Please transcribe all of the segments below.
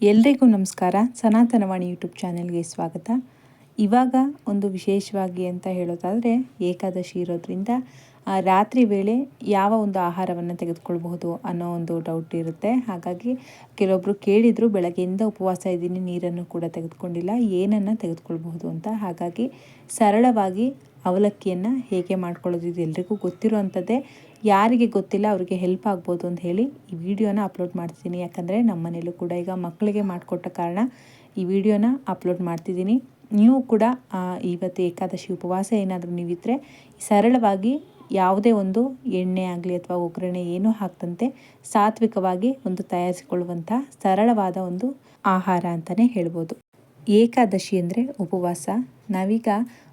ಎಲ್ರಿಗೂ ನಮಸ್ಕಾರ. ಸನಾತನವಾಣಿ ಯೂಟ್ಯೂಬ್ ಚಾನೆಲ್ಗೆ ಸ್ವಾಗತ. ಇವಾಗ ಒಂದು ವಿಶೇಷವಾಗಿ ಅಂತ ಹೇಳೋದಾದರೆ ಏಕಾದಶಿ ಇರೋದ್ರಿಂದ ರಾತ್ರಿ ವೇಳೆ ಯಾವ ಒಂದು ಆಹಾರವನ್ನು ತೆಗೆದುಕೊಳ್ಬಹುದು ಅನ್ನೋ ಒಂದು ಡೌಟ್ ಇರುತ್ತೆ. ಹಾಗಾಗಿ ಕೆಲವೊಬ್ಬರು ಕೇಳಿದರು, ಬೆಳಗ್ಗೆಯಿಂದ ಉಪವಾಸ ಇದ್ದೀನಿ, ನೀರನ್ನು ಕೂಡ ತೆಗೆದುಕೊಂಡಿಲ್ಲ, ಏನನ್ನು ತೆಗೆದುಕೊಳ್ಬಹುದು ಅಂತ. ಹಾಗಾಗಿ ಸರಳವಾಗಿ ಅವಲಕ್ಕಿಯನ್ನು ಹೇಗೆ ಮಾಡ್ಕೊಳ್ಳೋದು ಇದು ಎಲ್ರಿಗೂ ಗೊತ್ತಿರುವಂಥದ್ದೇ. ಯಾರಿಗೆ ಗೊತ್ತಿಲ್ಲ ಅವರಿಗೆ ಹೆಲ್ಪ್ ಆಗ್ಬೋದು ಅಂತ ಹೇಳಿ ಈ ವಿಡಿಯೋನ ಅಪ್ಲೋಡ್ ಮಾಡ್ತೀನಿ ಯಾಕಂದರೆ ನಮ್ಮ ಮನೇಲೂ ಕೂಡ ಈಗ ಮಕ್ಕಳಿಗೆ ಮಾಡಿಕೊಟ್ಟ ಕಾರಣ ಈ ವಿಡಿಯೋನ ಅಪ್ಲೋಡ್ ಮಾಡ್ತಿದ್ದೀನಿ. ನೀವು ಕೂಡ ಇವತ್ತು ಏಕಾದಶಿ ಉಪವಾಸ ಏನಾದರೂ ನೀವಿದ್ದರೆ ಸರಳವಾಗಿ ಯಾವುದೇ ಒಂದು ಎಣ್ಣೆ ಆಗಲಿ ಅಥವಾ ಒಗ್ಗರಣೆ ಏನೂ ಹಾಕ್ದಂತೆ ಸಾತ್ವಿಕವಾಗಿ ಒಂದು ತಯಾರಿಸಿಕೊಳ್ಳುವಂಥ ಸರಳವಾದ ಒಂದು ಆಹಾರ ಅಂತಲೇ ಹೇಳ್ಬೋದು. ಏಕಾದಶಿ ಅಂದರೆ ಉಪವಾಸ. ನಾವೀಗ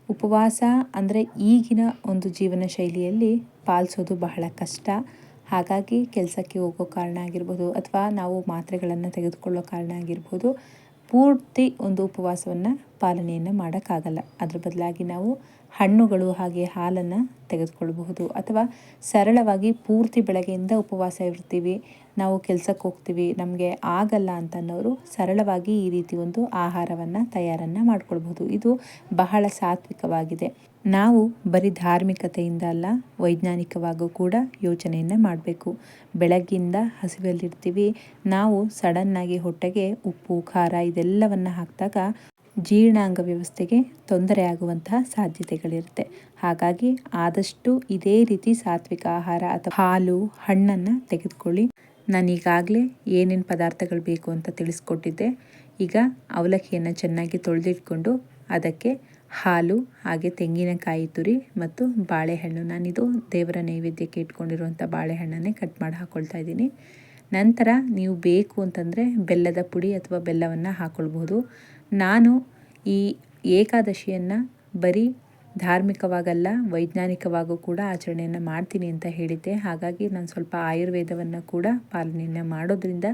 ಉಪವಾಸ ಅಂದರೆ ಈಗಿನ ಒಂದು ಜೀವನ ಶೈಲಿಯಲ್ಲಿ ಪಾಲಿಸೋದು ಬಹಳ ಕಷ್ಟ. ಹಾಗಾಗಿ ಕೆಲಸಕ್ಕೆ ಹೋಗೋ ಕಾರಣ ಆಗಿರ್ಬೋದು ಅಥವಾ ನಾವು ಮಾತ್ರೆಗಳನ್ನು ತೆಗೆದುಕೊಳ್ಳೋ ಕಾರಣ ಆಗಿರ್ಬೋದು ಪೂರ್ತಿ ಒಂದು ಉಪವಾಸವನ್ನು ಪಾಲನೆಯನ್ನು ಮಾಡೋಕ್ಕಾಗಲ್ಲ. ಅದ್ರ ಬದಲಾಗಿ ನಾವು ಹಣ್ಣುಗಳು ಹಾಗೆ ಹಾಲನ್ನು ತೆಗೆದುಕೊಳ್ಳಬಹುದು ಅಥವಾ ಸರಳವಾಗಿ ಪೂರ್ತಿ ಬೆಳಗ್ಗೆಯಿಂದ ಉಪವಾಸ ಇರ್ತೀವಿ, ನಾವು ಕೆಲಸಕ್ಕೆ ಹೋಗ್ತೀವಿ, ನಮಗೆ ಆಗಲ್ಲ ಅಂತನ್ನೋರು ಸರಳವಾಗಿ ಈ ರೀತಿ ಒಂದು ಆಹಾರವನ್ನು ತಯಾರನ್ನು ಮಾಡ್ಕೊಳ್ಬಹುದು. ಇದು ಬಹಳ ಸಾತ್ವಿಕವಾಗಿದೆ. ನಾವು ಬರೀ ಧಾರ್ಮಿಕತೆಯಿಂದ ಅಲ್ಲ, ವೈಜ್ಞಾನಿಕವಾಗೂ ಕೂಡ ಯೋಚನೆಯನ್ನು ಮಾಡಬೇಕು. ಬೆಳಗ್ಗಿಂದ ಹಸಿವಲ್ಲಿರ್ತೀವಿ ನಾವು ಸಡನ್ನಾಗಿ ಹೊಟ್ಟೆಗೆ ಉಪ್ಪು, ಖಾರ ಇದೆಲ್ಲವನ್ನು ಹಾಕಿದಾಗ ಜೀರ್ಣಾಂಗ ವ್ಯವಸ್ಥೆಗೆ ತೊಂದರೆ ಆಗುವಂತಹ ಸಾಧ್ಯತೆಗಳಿರುತ್ತೆ. ಹಾಗಾಗಿ ಆದಷ್ಟು ಇದೇ ರೀತಿ ಸಾತ್ವಿಕ ಆಹಾರ ಅಥವಾ ಹಾಲು, ಹಣ್ಣನ್ನು ತೆಗೆದುಕೊಳ್ಳಿ. ನಾನು ಈಗಾಗಲೇ ಏನೇನು ಪದಾರ್ಥಗಳು ಬೇಕು ಅಂತ ತಿಳಿಸ್ಕೊಟ್ಟಿದ್ದೆ. ಈಗ ಅವಲಕ್ಕಿಯನ್ನು ಚೆನ್ನಾಗಿ ತೊಳೆದಿಟ್ಕೊಂಡು ಅದಕ್ಕೆ ಹಾಲು, ಹಾಗೆ ತೆಂಗಿನಕಾಯಿ ತುರಿ ಮತ್ತು ಬಾಳೆಹಣ್ಣು ನಾನಿದು ದೇವರ ನೈವೇದ್ಯಕ್ಕೆ ಇಟ್ಕೊಂಡಿರುವಂಥ ಬಾಳೆಹಣ್ಣನ್ನೇ ಕಟ್ ಮಾಡಿ ಹಾಕ್ಕೊಳ್ತಾ ಇದ್ದೀನಿ. ನಂತರ ನೀವು ಬೇಕು ಅಂತಂದರೆ ಬೆಲ್ಲದ ಪುಡಿ ಅಥವಾ ಬೆಲ್ಲವನ್ನು ಹಾಕ್ಕೊಳ್ಬೋದು ನಾನು ಈ ಏಕಾದಶಿಯನ್ನು ಬರೀ ಧಾರ್ಮಿಕವಾಗಲ್ಲ, ವೈಜ್ಞಾನಿಕವಾಗೂ ಕೂಡ ಆಚರಣೆಯನ್ನು ಮಾಡ್ತೀನಿ ಅಂತ ಹೇಳಿದ್ದೆ. ಹಾಗಾಗಿ ನಾನು ಸ್ವಲ್ಪ ಆಯುರ್ವೇದವನ್ನು ಕೂಡ ಪಾಲನೆಯನ್ನು ಮಾಡೋದ್ರಿಂದ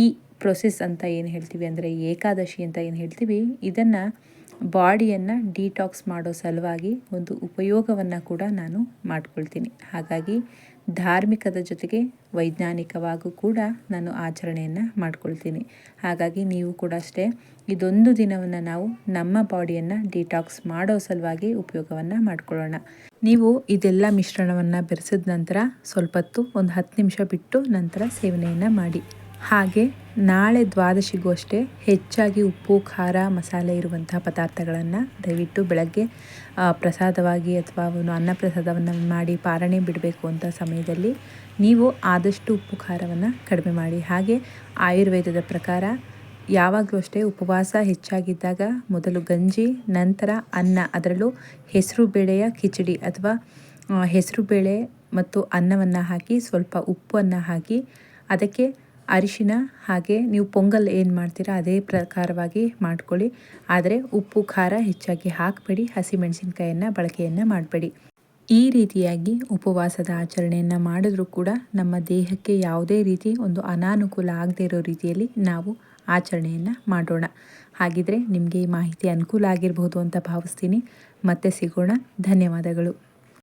ಈ ಪ್ರೊಸೆಸ್ ಅಂತ ಏನು ಹೇಳ್ತೀವಿ ಅಂದರೆ ಏಕಾದಶಿ ಅಂತ ಏನು ಹೇಳ್ತೀವಿ, ಇದನ್ನು ಬಾಡಿಯನ್ನು ಡಿಟಾಕ್ಸ್ ಮಾಡೋ ಸಲುವಾಗಿ ಒಂದು ಉಪಯೋಗವನ್ನು ಕೂಡ ನಾನು ಮಾಡ್ಕೊಳ್ತೀನಿ. ಹಾಗಾಗಿ ಧಾರ್ಮಿಕದ ಜೊತೆಗೆ ವೈಜ್ಞಾನಿಕವಾಗೂ ಕೂಡ ನಾನು ಆಚರಣೆಯನ್ನು ಮಾಡ್ಕೊಳ್ತೀನಿ. ಹಾಗಾಗಿ ನೀವು ಕೂಡ ಅಷ್ಟೇ ಇದೊಂದು ದಿನವನ್ನು ನಾವು ನಮ್ಮ ಬಾಡಿಯನ್ನು ಡಿಟಾಕ್ಸ್ ಮಾಡೋ ಸಲುವಾಗಿ ಉಪಯೋಗವನ್ನು ಮಾಡ್ಕೊಳ್ಳೋಣ. ನೀವು ಇದೆಲ್ಲ ಮಿಶ್ರಣವನ್ನು ಬೆರೆಸಿದ ನಂತರ ಸ್ವಲ್ಪ ಹೊತ್ತು ಒಂದು ಹತ್ತು ನಿಮಿಷ ಬಿಟ್ಟು ನಂತರ ಸೇವನೆಯನ್ನು ಮಾಡಿ. ಹಾಗೆ ನಾಳೆ ದ್ವಾದಶಿಗೂ ಅಷ್ಟೇ ಹೆಚ್ಚಾಗಿ ಉಪ್ಪು, ಖಾರ, ಮಸಾಲೆ ಇರುವಂತಹ ಪದಾರ್ಥಗಳನ್ನು ದಯವಿಟ್ಟು ಬೆಳಗ್ಗೆ ಪ್ರಸಾದವಾಗಿ ಅಥವಾ ಅನ್ನ ಪ್ರಸಾದವನ್ನು ಮಾಡಿ ಪಾರಣೆ ಬಿಡಬೇಕು ಅಂತ ಸಮಯದಲ್ಲಿ ನೀವು ಆದಷ್ಟು ಉಪ್ಪು, ಖಾರವನ್ನು ಕಡಿಮೆ ಮಾಡಿ. ಹಾಗೆ ಆಯುರ್ವೇದದ ಪ್ರಕಾರ ಯಾವಾಗಲೂ ಅಷ್ಟೇ ಉಪವಾಸ ಹೆಚ್ಚಾಗಿದ್ದಾಗ ಮೊದಲು ಗಂಜಿ, ನಂತರ ಅನ್ನ, ಅದರಲ್ಲೂ ಹೆಸರು ಬೇಳೆಯ ಕಿಚಡಿ ಅಥವಾ ಹೆಸರು ಬೇಳೆ ಮತ್ತು ಅನ್ನವನ್ನು ಹಾಕಿ, ಸ್ವಲ್ಪ ಉಪ್ಪನ್ನು ಹಾಕಿ ಅದಕ್ಕೆ ಅರಿಶಿನ ಹಾಗೆ ನೀವು ಪೊಂಗಲ್ ಏನು ಮಾಡ್ತೀರಾ ಅದೇ ಪ್ರಕಾರವಾಗಿ ಮಾಡ್ಕೊಳ್ಳಿ. ಆದರೆ ಉಪ್ಪು, ಖಾರ ಹೆಚ್ಚಾಗಿ ಹಾಕಬೇಡಿ. ಹಸಿಮೆಣಸಿನ್ಕಾಯನ್ನು, ಬಳಕೆಯನ್ನು ಮಾಡಬೇಡಿ. ಈ ರೀತಿಯಾಗಿ ಉಪವಾಸದ ಆಚರಣೆಯನ್ನು ಮಾಡಿದ್ರೂ ಕೂಡ ನಮ್ಮ ದೇಹಕ್ಕೆ ಯಾವುದೇ ರೀತಿ ಒಂದು ಅನಾನುಕೂಲ ಆಗದೇ ಇರೋ ರೀತಿಯಲ್ಲಿ ನಾವು ಆಚರಣೆಯನ್ನು ಮಾಡೋಣ. ಹಾಗಿದ್ರೆ ನಿಮಗೆ ಈ ಮಾಹಿತಿ ಅನುಕೂಲ ಆಗಿರಬಹುದು ಅಂತ ಭಾವಿಸ್ತೀನಿ. ಮತ್ತೆ ಸಿಗೋಣ. ಧನ್ಯವಾದಗಳು.